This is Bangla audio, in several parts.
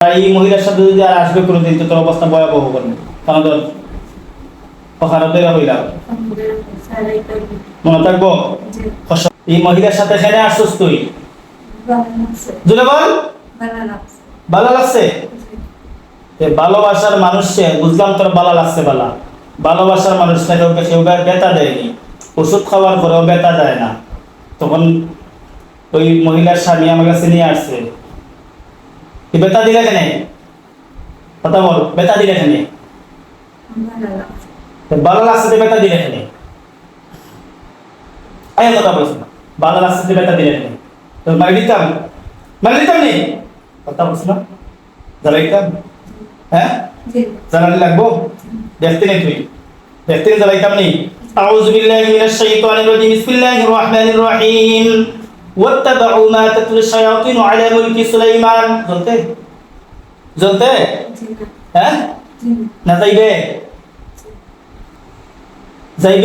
এই মহিলার সাথে যদি আর আসবে কোনোদিন তো তোর অবস্থা ভয়াবহ করবে কারণ তোর হইলাম মনে থাকব? এই মহিলার সাথে আসছিস তুই? বল। ভালো লাগছে? ভালোবাসার মানুষকে বুঝলাম তোর ভালো লাগছে বালা। ভালোবাসার কেউ কেউ বেতা দেয়নি। ওষুধ খাওয়ার পরেও বেতা দেয় না। তখন ওই মহিলার স্বামী আমার কাছে নিয়ে আসছে। বেতা দিলে কেন কথা বল বেতা দিলে কেন ভালো লাগছে যে বেতা দিলে কেন আয় কথা বলছি না ভালো লাগছে যে বেতা দিলে কেন তো মারি দিতাম মারি দিতাম নি কথা বলছি না জ্বালাইতাম হ্যাঁ জ্বালানি লাগবো দেখতে নেই তুই দেখতে নেই জ্বালাইতাম নি أعوذ بالله من الشيطان الرجيم بسم الله الرحمن الرحيم হ্যাঁ? না যাইবে?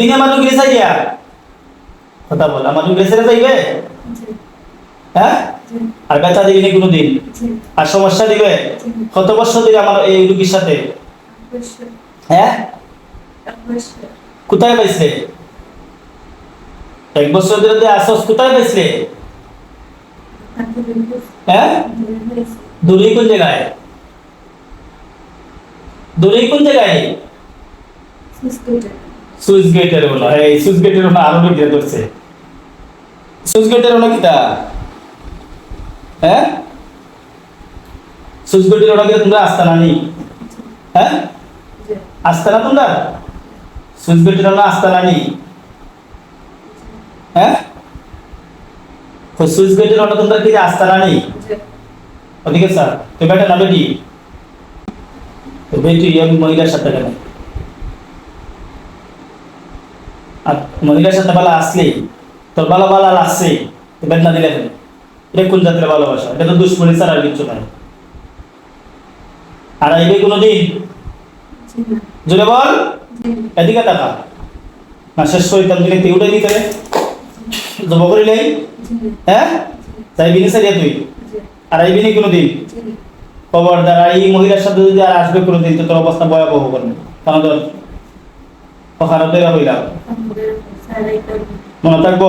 না মানুষ গেছে গিয়া কথা বল আমার যাইবে? হ্যাঁ? আর বেচা দিবি কোনোদিন? আর সমস্যা দিবে? কত বছর দিবে আমার এই রুগীর সাথে? হ্যাঁ? কোথায় পাইছে? এক বছর ধরে আসস, কোথায় পাইছে? হ্যাঁ? দূরেই কোন জায়গায়? দূরেই কোন জায়গায়? সুইচ গেটের ওলা এই সুইচ গেটের ওলা আরও দিয়ে ধরছে সুইচ গেটের ওলা কিটা হ্যাঁ? সুইচ গেটের ওলা কি তোমরা আস্তানা নেই? হ্যাঁ? আস্তানা তোমরা? সুইচ গেটের ওলা আস্তানা নেই। হ্যাঁ? সুইচ গেটের ওলা তোমরা কি আস্তানা নেই ওদিকে স্যার তো বেটা না বেটি তো বেটি আমি মহিলার সাথে কেন আর মহিলার সাথে ভালো আসলেই তোর ভালো ভালো লাগছে তো বেদনা দিলে কেন? এটা কোন জাতের ভালোবাসা? এটা তো দুশ্মনী ছাড়া আর কিচ্ছু নাই। আর আইবে কোনোদিন? জুড়ে বল। এদিকে টাকা না শেষ শৈতান দিলে তুই উঠে দিতে জব করিলে হ্যাঁ? যাইবি না সারিয়া তুই? আর আইবি না কোনোদিন? খবর দ্বারা এই মহিলার সাথে যদি আর আসবে কোনোদিন তো তোর অবস্থা ভয়াবহ করবে কারণ তোর? ওখানে তৈরি হইলাম মনে থাকব?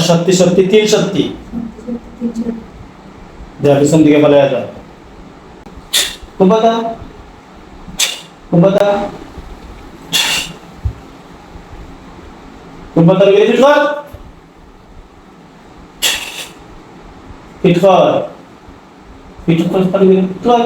সত্যি সত্যি তিন সত্যি? যা পিছন দিকে বলে যা। কুম্পাতা কুম্পাতা কুম্পাতা গেলে পিঠ কর পিঠ কর পিঠ কর গেলে পিঠ কর